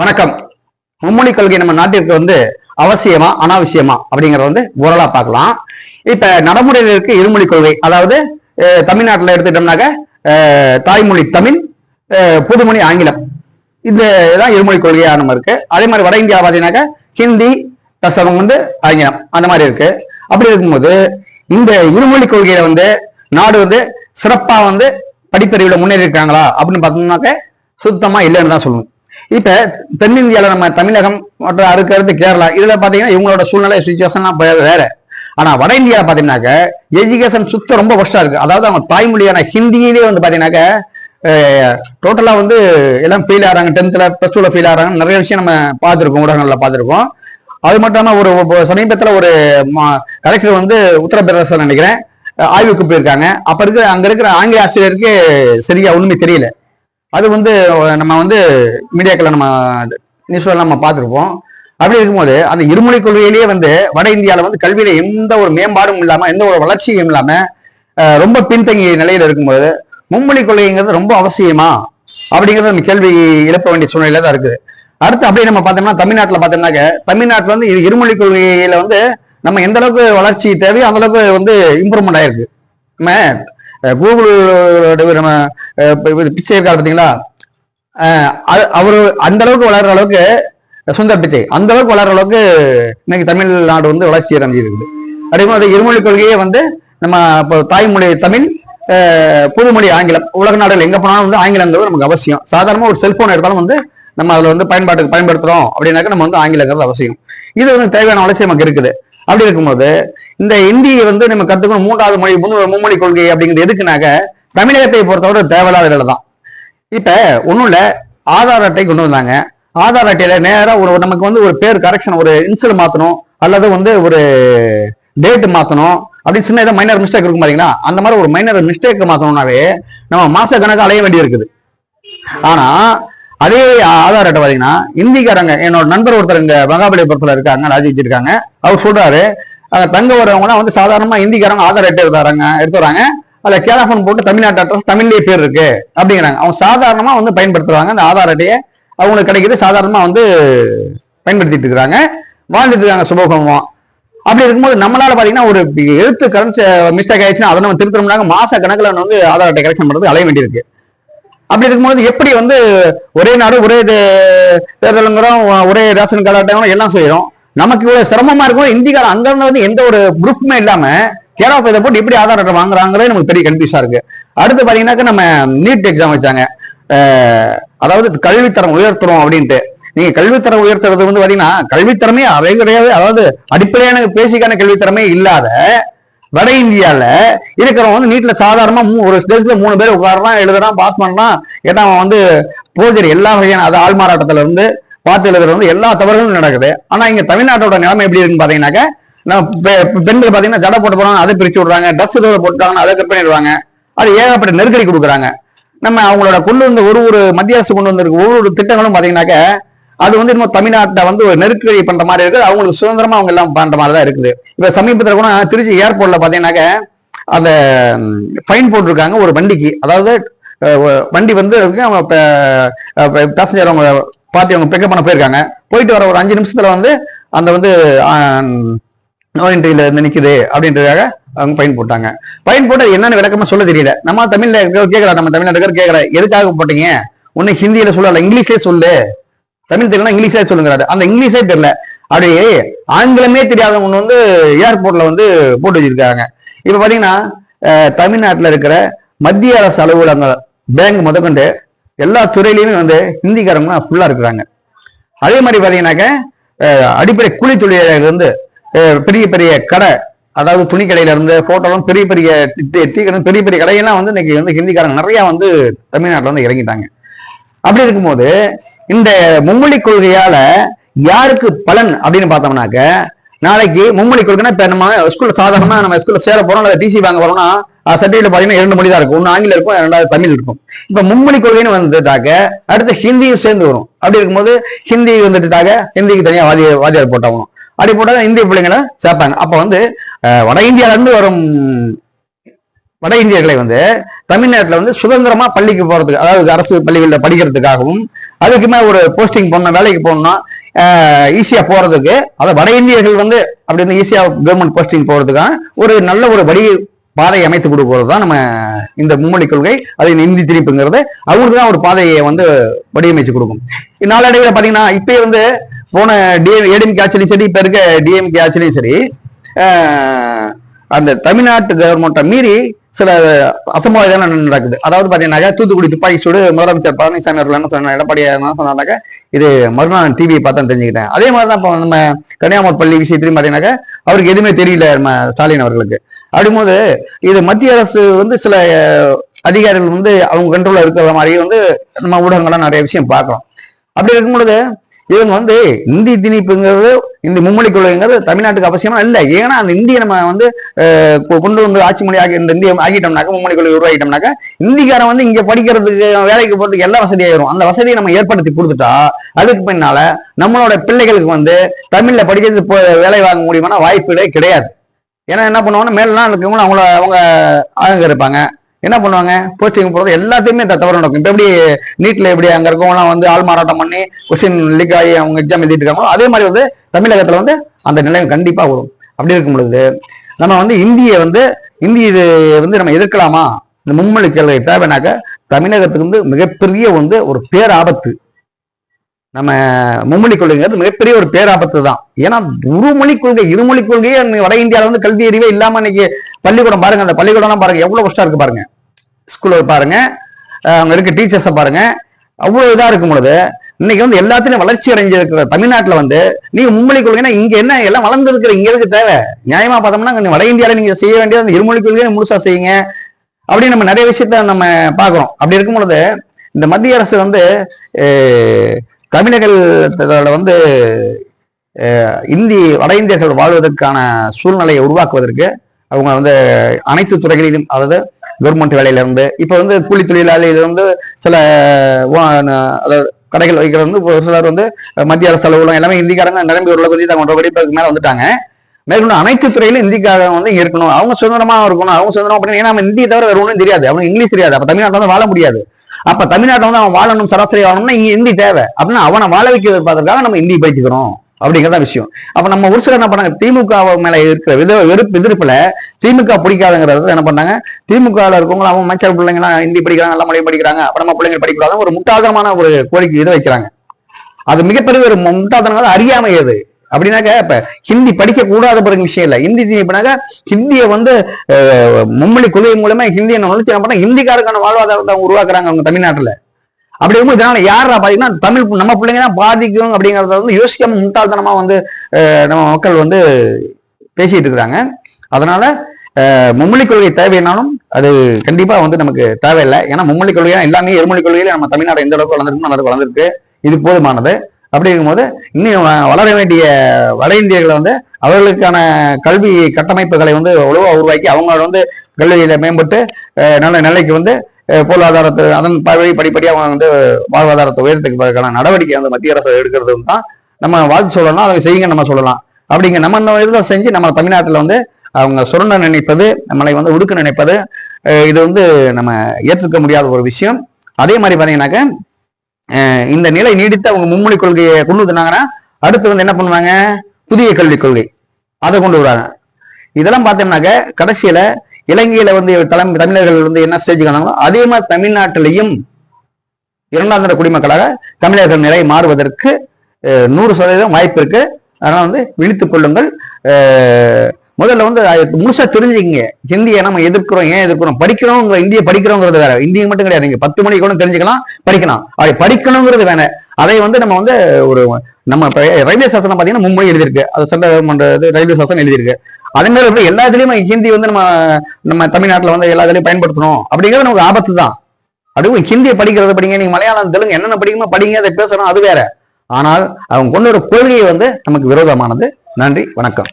வணக்கம். மும்மொழி கொள்கை நம்ம நாட்டிற்கு வந்து அவசியமா அனாவசியமா அப்படிங்கறத வந்து ஓரலா பார்க்கலாம். இப்ப நடைமுறையில் இருக்க இருமொழி கொள்கை. அதாவது தமிழ்நாட்டில் எடுத்துட்டோம்னாக்க தாய்மொழி தமிழ் புதுமொழி ஆங்கிலம். இந்த இதான் இருமொழி கொள்கையா நம்ம இருக்கு. அதே மாதிரி வட இந்தியா பார்த்தீங்கன்னாக்கா ஹிந்தி plus அவங்க வந்து ஆங்கிலம். அந்த மாதிரி இருக்கு. அப்படி இருக்கும்போது இந்த இருமொழி கொள்கையில வந்து நாடு வந்து சிறப்பா வந்து படிப்பறிவுல முன்னேறி இருக்காங்களா அப்படின்னு பார்த்தோம்னாக்க சுத்தமா இல்லைன்னு தான் சொல்லணும். இப்ப தென்னிந்தியால நம்ம தமிழகம் மற்றும் அதுக்கு அடுத்து கேரளா இதுல பாத்தீங்கன்னா இவங்களோட சூழ்நிலை சுச்சுவேஷன்லாம் வேற ஆனா வட இந்தியா பாத்தீங்கன்னாக்க எஜுகேஷன் சுத்தம் ரொம்ப ஒஸ்டா இருக்கு. அதாவது அவங்க தாய்மொழியான ஹிந்தியிலே வந்து பாத்தீங்கன்னாக்க டோட்டலா வந்து எல்லாம் ஃபெயில் ஆகிறாங்க. டென்த்ல பிளஸ் டூல ஃபெயில் ஆகிறாங்க. நிறைய விஷயம் நம்ம பார்த்துருக்கோம் ஊடகங்கள்ல பார்த்துருக்கோம். அது மட்டும் இல்லாமல் ஒரு ஒரு சமீபத்துல ஒரு கலெக்டர் வந்து உத்தரப்பிரதேசம் நினைக்கிறேன் ஆய்வுக்கு போயிருக்காங்க. அப்ப இருக்கிற அங்க இருக்கிற ஆங்கில ஆசிரியருக்கு சரியா ஒண்ணுமே தெரியல. அது வந்து நம்ம வந்து மீடியாக்களை நம்ம நியூஸ்லாம் நம்ம பார்த்துருப்போம். அப்படி இருக்கும்போது அந்த இருமொழி கொள்கையிலேயே வந்து வட இந்தியாவில் வந்து கல்வியில எந்த ஒரு மேம்பாடும் இல்லாமல் எந்த ஒரு வளர்ச்சியும் இல்லாமல் ரொம்ப பின்தங்கிய நிலையில் இருக்கும்போது மும்மொழி கொள்கைங்கிறது ரொம்ப அவசியமா? அப்படிங்கிறது நம்ம கேள்வி எழுப்ப வேண்டிய சூழ்நிலை தான் இருக்குது. அடுத்து அப்படியே நம்ம பார்த்தோம்னா தமிழ்நாட்டில் பார்த்தோம்னாக்க தமிழ்நாட்டில் வந்து இருமொழி கொள்கையில வந்து நம்ம எந்த அளவுக்கு வளர்ச்சி தேவையோ அந்த அளவுக்கு வந்து இம்ப்ரூவ்மெண்ட் ஆயிருக்கு. நம்ம கூகுளோட நம்ம பிச்சை இருக்காரு பார்த்தீங்களா அவர் அது- அந்த அளவுக்கு வளர்ற அளவுக்கு சுந்தர் பிச்சை அந்த அளவுக்கு வளர்ற அளவுக்கு இன்னைக்கு தமிழ்நாடு வந்து வளர்ச்சி அடைஞ்சிருக்குது. அப்படிங்கும்போது இருமொழி கொள்கையே வந்து நம்ம இப்போ தாய்மொழி தமிழ் புதுமொழி ஆங்கிலம் உலக நாடுகள் எங்க போனாலும் வந்து ஆங்கிலங்கிறது நமக்கு அவசியம். சாதாரணமாக ஒரு செல்போன் எடுத்தாலும் வந்து நம்ம அதில் வந்து பயன்பாட்டுக்கு பயன்படுத்துகிறோம் அப்படின்னாக்க நம்ம வந்து ஆங்கிலங்கிறது அவசியம். இது வந்து தேவையான வளர்ச்சி நமக்கு இருக்குது. அப்படி இருக்கும்போது இந்த இந்தியை வந்து நம்ம கத்துக்கணும். மூன்றாவது மொழி முன்னு- மும்மொழி கொள்கை அப்படிங்கிறது எதுக்குனாக்க தமிழகத்தை பொறுத்தவரை தேவையில்லாத வேலை தான். இப்ப ஒன்றும் இல்ல ஆதார் அட்டை கொண்டு வந்தாங்க. ஆதார் அட்டையில நேராக ஒரு நமக்கு வந்து ஒரு பேர் கரெக்ஷன் ஒரு இன்சல் மாத்தணும் அல்லது வந்து ஒரு டேட் மாத்தணும் அப்படின்னு சின்ன ஏதாவது மைனர் மிஸ்டேக் இருக்கும் பாத்தீங்களா? அந்த மாதிரி ஒரு மைனர் மிஸ்டேக் மாத்தணும்னாவே நம்ம மாச கணக்கு அலைய வேண்டி இருக்குது ஆனா அதே ஆதார் அட்டை பாத்தீங்கன்னா இந்திக்காரங்க என்னோட நண்பர் ஒருத்தர் இங்க மகாபலிபுரத்துல இருக்காங்க ராஜிச்சு இருக்காங்க. அவர் சொல்றாரு அங்க தங்க வரவங்க வந்து சாதாரணமா இந்திக்காரங்க ஆதார் அட்டை எடுத்துறாங்க எடுத்து வராங்க. அதுல கேலாஃபோன் போட்டு தமிழ்நாட்டு அட்ரஸ் தமிழ்லேயே பேர் இருக்கு அப்படிங்கிறாங்க. அவங்க சாதாரணமா வந்து பயன்படுத்துறாங்க அந்த ஆதார் அட்டையை. அவங்களுக்கு கிடைக்கிறது சாதாரணமா வந்து பயன்படுத்திட்டு இருக்காங்க. வாழ்ந்துட்டு இருக்காங்க சுபோகமா அப்படி இருக்கும்போது நம்மளால பாத்தீங்கன்னா ஒரு எழுத்து கரன்ஸ் மிஸ்டேக் ஆயிடுச்சுன்னா அதை நம்ம திருத்தணும்னாங்க. மாச கணக்குல வந்து ஆதார் அட்டை கலெக்ஷன் பண்றது அலைய வேண்டியிருக்கு. அப்படி இருக்கும்போது எப்படி வந்து ஒரே நாடு ஒரே இது தேர்தலுங்கிறோம் ஒரே ரேஷன் கார்டு அட்டைங்கிறோம் எல்லாம் செய்யறோம் நமக்கு இவ்வளவு சிரமமா இருக்கும்? இந்திக்காரன் அங்க இருந்து வந்து எந்த ஒரு குரூப்புமே இல்லாம கேர் இதை போட்டு எப்படி ஆதார் அட்டை வாங்குறாங்கிறதே நமக்கு பெரிய கன்ஃபியூஸா இருக்கு. அடுத்து பாத்தீங்கன்னாக்க நம்ம நீட் எக்ஸாம் வச்சாங்க. அதாவது கல்வித்தரம் உயர்த்துறோம் அப்படின்ட்டு. நீங்க கல்வித்தரம் உயர்த்துறது வந்து பாத்தீங்கன்னா கல்வித்தரமே அரைகுறையாவே அதாவது அடிப்படையான பேசிக்கான கல்வித்தரமே இல்லாத வட இந்தியாவில் இருக்கிறவங்க வந்து வீட்டில் சாதாரணமாக மூ- ஒரு ஸ்டேஜில் மூணு பேர் உட்காரலாம் எழுதுறான் பாஸ் பண்ணலாம் ஏன்னா அவன் வந்து போஜரி எல்லா வகையான அது ஆள்மாறாட்டத்துல இருந்து பார்த்து எழுதுறது வந்து எல்லா தவறுகளும் நடக்குது. ஆனால் இங்கே தமிழ்நாட்டோட நிலைமை எப்படி இருக்குன்னு பார்த்தீங்கன்னாக்கா பெ- பெண்கள் பார்த்தீங்கன்னா ஜடை போட்டு போறாங்க அதை பிரிச்சு விடுறாங்க ட்ரெஸ் ஏதோ போட்டுட்டாங்கன்னா அதை கட் பண்ணிடுவாங்க அது ஏகப்பட்ட நெருக்கடி கொடுக்குறாங்க. நம்ம அவங்களோட கொண்டு வந்து ஒரு ஒரு மத்திய அரசு கொண்டு வந்திருக்க ஒரு ஒரு திட்டங்களும் பார்த்தீங்கன்னாக்க அது வந்து இன்னும் தமிழ்நாட்டில் வந்து ஒரு நெருக்கடி பண்ற மாதிரி இருக்குது. அவங்களுக்கு சுதந்திரமா அவங்க எல்லாம் பண்ற மாதிரி தான் இருக்குது. இப்ப சமீபத்தில் கூட திருச்சி ஏர்போர்ட்ல பாத்தீங்கன்னாக்க அந்த ஃபைன் போட்டிருக்காங்க ஒரு வண்டிக்கு. அதாவது வண்டி வந்து அவங்க பேசஞ்சர் அவங்க பார்த்து அவங்க பிக்கப் பண்ண போயிருக்காங்க. போயிட்டு வர ஒரு அஞ்சு நிமிஷத்துல வந்து அந்த வந்து நோ என்ட்ரியில இருந்து நிக்குது அப்படின்றதுக்காக அவங்க ஃபைன் போட்டாங்க. ஃபைன் போட்டு அது என்னன்னு விளக்கமா சொல்ல தெரியல. நம்ம தமிழ்ல கேட்கலாம் நம்ம தமிழ்நாட்டுக்கார கேட்கற எதுக்காக போட்டீங்க? ஒண்ணு ஹிந்தியில சொல்லல இங்கிலீஷ்லயே சொல்லு. தமிழ் தெரியல இங்கிலீஷே சொல்லுங்கிறாரு. அந்த இங்கிலீஷே தெரியல. அப்படியே ஆங்கிலமே தெரியாதவங்க வந்து ஏர்போர்ட்ல வந்து போட்டு வச்சிருக்காங்க. இப்ப பாத்தீங்கன்னா தமிழ்நாட்டில் இருக்கிற மத்திய அரசு அலுவலகங்கள் பேங்க் முதற்கொண்டு எல்லா துறையிலையுமே வந்து ஹிந்திக்காரங்க ஃபுல்லா இருக்கிறாங்க. அதே மாதிரி பாத்தீங்கன்னாக்க அடிப்படை கூலி தொழிலாளர்கள் இருந்து பெரிய பெரிய கடை அதாவது துணி கடையில இருந்து போட்டோலாம் பெரிய பெரிய டீ கடை பெரிய பெரிய கடையெல்லாம் வந்து இன்னைக்கு வந்து ஹிந்திக்காரங்க நிறைய வந்து தமிழ்நாட்டில் வந்து இறங்கிட்டாங்க. அப்படி இருக்கும்போது இந்த மும்மொழி கொள்கையால யாருக்கு பலன் அப்படின்னு பார்த்தோம்னாக்க நாளைக்கு மும்மொழி கொள்கைன்னா இப்ப நம்ம ஸ்கூல்ல சாதாரணமா நம்ம ஸ்கூல்ல சேர போறோம் அல்லது டிசி வாங்க போறோம்னா சர்டிஃபிகேட் பாத்தீங்கன்னா இரண்டு மொழி தான் இருக்கும். ஒன்னு ஆங்கிலம் இருக்கும் ரெண்டாவது தமிழ் இருக்கும். இப்ப மும்மொழி கொள்கைன்னு வந்துட்டாக்க அடுத்து ஹிந்தியும் சேர்ந்து வரும். அப்படி இருக்கும்போது ஹிந்தி வந்துட்டுட்டாக்க ஹிந்திக்கு தனியா வாதிய வாதியார் போட்டாகணும் அப்படி போட்டா இந்திய பிள்ளைங்களை சேர்ப்பாங்க. அப்ப வந்து வட இந்தியால இருந்து வரும் வட இந்தியர்களை வந்து தமிழ்நாட்டில் வந்து சுதந்திரமா பள்ளிக்கு போறதுக்கு அதாவது அரசு பள்ளிகளில் படிக்கிறதுக்காகவும் அதுக்குமே ஒரு போஸ்டிங் போடணும் வேலைக்கு போகணும்னா ஈஸியா போறதுக்கு அதை வட இந்தியர்கள் வந்து அப்படி வந்து ஈஸியா கவர்மெண்ட் போஸ்டிங் போறதுக்காக ஒரு நல்ல ஒரு வழி பாதை அமைத்து கொடுக்கறது தான் நம்ம இந்த மும்மொழி கொள்கை அது இந்தி திணிப்புங்கிறது அவங்களுக்கு தான் ஒரு பாதையை வந்து வடிவமைச்சு கொடுக்கும். நாளடைவில் பார்த்தீங்கன்னா இப்பயே வந்து போன டிஎம் ஏடிஎம்கே ஆட்சிலையும் சரி இப்போ இருக்க டிஎம்கே ஆட்சியிலும் சரி அந்த தமிழ்நாட்டு கவர்மெண்ட்டை மீறி சில அசம்பாவிதம் நடக்குது? அதாவது பார்த்தீங்கன்னாக்கா தூத்துக்குடி துப்பாக்கி சூடு முதலமைச்சர் பழனிசாமி அவர்கள் என்ன சொன்ன எடப்பாடி என்ன சொன்னாங்க இது மறுநாள் டிவி பார்த்தா தெரிஞ்சுக்கிட்டேன். அதே மாதிரி தான் இப்போ நம்ம கன்னியாகுமரி பள்ளி விஷயத்திலையும் பாத்தீங்கன்னாக்கா அவருக்கு எதுவுமே தெரியல நம்ம ஸ்டாலின் அவர்களுக்கு. அப்படிங்கும்போது இது மத்திய அரசு வந்து சில அதிகாரிகள் வந்து அவங்க கண்ட்ரோல்ல இருக்கிற மாதிரி வந்து நம்ம ஊடகங்கள்லாம் நிறைய விஷயம் பார்க்குறோம். அப்படி இருக்கும் பொழுது இவங்க வந்து இந்தி திணிப்புங்கிறது இந்த மும்மொழி கொள்கைங்கிறது தமிழ்நாட்டுக்கு அவசியமா இல்லை. ஏன்னா அந்த இந்திய நம்ம வந்து கொண்டு வந்து ஆட்சி மொழி ஆகி இந்த இந்திய ஆகிட்டோம்னாக்க மும்மொழி கொள்கை உருவாகிட்டோம்னாக்க இந்திக்காரன் வந்து இங்க படிக்கிறதுக்கு வேலைக்கு போறதுக்கு எல்லா வசதியாயிரும் அந்த வசதியை நம்ம ஏற்படுத்தி கொடுத்துட்டா அதுக்கு பின்னால நம்மளோட பிள்ளைகளுக்கு வந்து தமிழ்ல படிக்கிறது போ- வேலை வாங்க முடியுமான வாய்ப்புகளே கிடையாது. ஏன்னா என்ன பண்ணுவாங்கன்னா மேலாம் இருக்கவங்களும் அவங்கள அவங்க ஆளுங்க இருப்பாங்க. என்ன பண்ணுவாங்க? போஸ்டிங் போகிறது எல்லாத்தையுமே தவறு நடக்கும். இப்போ எப்படி நீட்ல எப்படி அங்க இருக்கவங்களாம் வந்து ஆள் மாறாட்டம் பண்ணி கொஸ்டின் லீக் ஆகி அவங்க எக்ஸாம் எழுதிட்டு இருக்காங்களோ அதே மாதிரி வந்து தமிழகத்துல வந்து அந்த நிலைமை கண்டிப்பா வரும். அப்படி இருக்கும் பொழுது நம்ம வந்து இந்தியை வந்து இந்தி இது வந்து நம்ம எதிர்க்கலாமா? இந்த மும்மொழி கேள்வி தேவைனாக்க தமிழகத்துக்கு வந்து மிகப்பெரிய வந்து ஒரு பேராபத்து. நம்ம மும்மொழி கொள்கைங்கிறது மிகப்பெரிய ஒரு பேராபத்து தான். ஏன்னா ஒரு மொழி கொள்கை இருமொழி கொள்கையே வட இந்தியாவில் வந்து கல்வி அறிவே இல்லாம இன்னைக்கு பள்ளிக்கூடம் பாருங்க அந்த பள்ளிக்கூடம்லாம் பாருங்க எவ்வளவு கஷ்டம் இருக்கு பாருங்க. ஸ்கூல்ல பாருங்க. அங்கே இருக்க டீச்சர்ஸை பாருங்க. அவ்வளோ இதா இருக்கும் பொழுது இன்னைக்கு வந்து எல்லாத்துலயும் வளர்ச்சி அடைஞ்சிருக்கிற தமிழ்நாட்டில் வந்து நீங்க மும்மொழி கொள்கைன்னா இங்க என்ன எல்லாம் வளர்ந்து இருக்கிற இங்க இருக்கு தேவை? நியாயமா பார்த்தோம்னா இங்க வட இந்தியாவில் நீங்க செய்ய வேண்டியது அந்த இருமொழி கொள்கையை முழுசா செய்யுங்க. அப்படி நம்ம நிறைய விஷயத்த நம்ம பார்க்குறோம். அப்படி இருக்கும் பொழுது இந்த மத்திய அரசு வந்து அஹ், தமிழர்களோட வந்து இந்தி வட இந்தியர்கள் வாழ்வதற்கான சூழ்நிலையை உருவாக்குவதற்கு அவங்க வந்து அனைத்து துறைகளிலும் அதாவது கவர்மெண்ட் வேலையிலிருந்து இப்போ வந்து கூலி தொழிலாளியிலிருந்து சில அதாவது கடைகள் வைக்கிறது வந்து ஒரு சிலர் வந்து மத்திய அரசு அலுவலகம் எல்லாமே இந்திக்காரங்க நிரம்பி ஒரு கொஞ்சம் ஒன்றரை கோடி பேருக்கு வந்துட்டாங்க. மேற்கொண்டு அனைத்து துறையிலும் இந்திக்காரங்க வந்து இங்கே இருக்கணும். அவங்க சுதந்திரமா இருக்கணும். அவங்க சுதந்திரம் அப்படின்னு ஏன்னா அவன் இந்தியை தவிர வேற ஒன்றும் தெரியாது. அவங்க இங்கிலீஷ் தெரியாது. அப்போ தமிழ்நாட்டில் வந்து வாழ முடியாது. அப்ப தமிழ்நாட்டில் வந்து அவன் வாழணும் சராசரி வாழணும்னா இங்கே ஹிந்தி தேவை. அப்படின்னா அவனை வாழ வைக்கிறது பார்க்கறதுக்காக நம்ம ஹிந்தி படிச்சுக்கிறோம் அப்படிங்கிறத விஷயம். அப்ப நம்ம ஒரு சிலர் என்ன பண்ணாங்க திமுக மேல இருக்கிற வித வெறுப்பு எதிர்ப்புல திமுக பிடிக்காதுங்கிறது என்ன பண்ணாங்க திமுகவில் இருக்கவங்க அவன் அமைச்சர் பிள்ளைங்களாம் ஹிந்தி படிக்கிறாங்க நல்ல மொழி படிக்கிறாங்க அப்ப நம்ம பிள்ளைங்க படிக்கூடாது ஒரு முட்டாதனமான ஒரு கோரிக்கை இதை வைக்கிறாங்க. அது மிகப்பெரிய ஒரு முட்டாள்தனம் அறியாமை அது. அப்படின்னாக்க இப்ப ஹிந்தி படிக்க கூடாத பிறகு விஷயம் இல்லை. ஹிந்தி இப்பனாக்க ஹிந்தியை வந்து மும்மொழி கொள்கை மூலமா ஹிந்தியை நுழைச்சு என்ன பண்ணா ஹிந்திக்காருக்கான வாழ்வாதாரத்தை அவங்க உருவாக்குறாங்க அவங்க தமிழ்நாட்டுல. அப்படி இருக்கும் இதனால யாரா பாத்தீங்கன்னா தமிழ் நம்ம பிள்ளைங்க தான் பாதிக்கும் அப்படிங்கறத வந்து யோசிக்காம முட்டாள்தனமா வந்து நம்ம மக்கள் வந்து பேசிட்டு இருக்கிறாங்க. அதனால அஹ், மும்மொழி கொள்கை தேவைனாலும் அது கண்டிப்பா வந்து நமக்கு தேவையில்லை. ஏன்னா மும்மொழி கொள்கையா எல்லாமே இருமொழி கொள்கையில நம்ம தமிழ்நாடு எந்த அளவுக்கு வளர்ந்துருக்கோ அந்த அளவுக்கு வளர்ந்துருக்கு. இது போதுமானது. அப்படிங்கும்போது இன்னும் வ- வளர வேண்டிய வட இந்தியர்களை வந்து அவர்களுக்கான கல்வி கட்டமைப்புகளை வந்து ஒழுவா உருவாக்கி அவங்களோட வந்து கல்வியில மேம்பட்டு நல்ல நிலைக்கு வந்து பொருளாதாரத்தை அதன் வழி படிப்படியாக அவங்க வந்து வாழ்வாதாரத்தை உயர்த்துக்கிறதுக்கான நடவடிக்கை வந்து மத்திய அரசு எடுக்கிறது தான் நம்ம வாழ்த்து சொல்லலாம் அதை செய்யுங்க நம்ம சொல்லலாம். அப்படிங்க நம்ம இந்த இதில் செஞ்சு நம்ம தமிழ்நாட்டில் வந்து அவங்க சுரண்ட நினைப்பது நம்மளை வந்து ஒடுக்க நினைப்பது இது வந்து நம்ம ஏற்றுக்க முடியாத ஒரு விஷயம். அதே மாதிரி பார்த்தீங்கன்னாக்க இந்த நிலை நீடித்து அவங்க மும்மொழி கொள்கையை கொண்டு வந்தாங்கன்னா அடுத்து வந்து என்ன பண்ணுவாங்க? புதிய கல்விக் கொள்கை. அதை கொண்டு வராங்க இதெல்லாம் பார்த்தோம்னாக்க கடைசியில் இலங்கையில வந்து தலைமை தமிழர்கள் வந்து என்ன ஸ்டேஜுக்கு வந்தாங்களோ அதே மாதிரி தமிழ்நாட்டிலையும் இரண்டாம் தர குடிமக்களாக தமிழர்கள் நிலை மாறுவதற்கு நூறு சதவீதம் வாய்ப்பு இருக்கு. அதனால வந்து விழித்துக் கொள்ளுங்கள். முதல்ல வந்து முழுசா தெரிஞ்சுக்கங்க. ஹிந்தியை நம்ம எதிர்க்கிறோம் ஏன் எதிர்க்கிறோம்? படிக்கிறோங்கிற இந்தியை படிக்கிறோங்கிறது வேற. இந்திய மட்டும் கிடையாது. நீங்க பத்து மணிக்கு கூட தெரிஞ்சுக்கலாம் படிக்கலாம். அப்படி படிக்கணுங்கிறது வேணாம். அதை வந்து நம்ம வந்து ஒரு நம்ம ரயில்வே சாசனம் பார்த்தீங்கன்னா மும்பை எழுதியிருக்கு. அது சென்ட்ரல் ரயில்வே சாசனம் எழுதியிருக்கு. அதே மாதிரி எல்லா இதுலயுமே ஹிந்தி வந்து நம்ம நம்ம தமிழ்நாட்டில் வந்து எல்லா இதுலயும் பயன்படுத்தணும் அப்படிங்கிறது நமக்கு ஆபத்து தான். அதுவும் ஹிந்தியை படிக்கிறத படிங்க நீங்க மலையாளம் தெலுங்கு என்னென்ன படிக்குமோ படிங்க அதை பேசணும் அது வேற. ஆனால் அவங்க கொண்டு வர கொள்கை வந்து நமக்கு விரோதமானது. நன்றி வணக்கம்.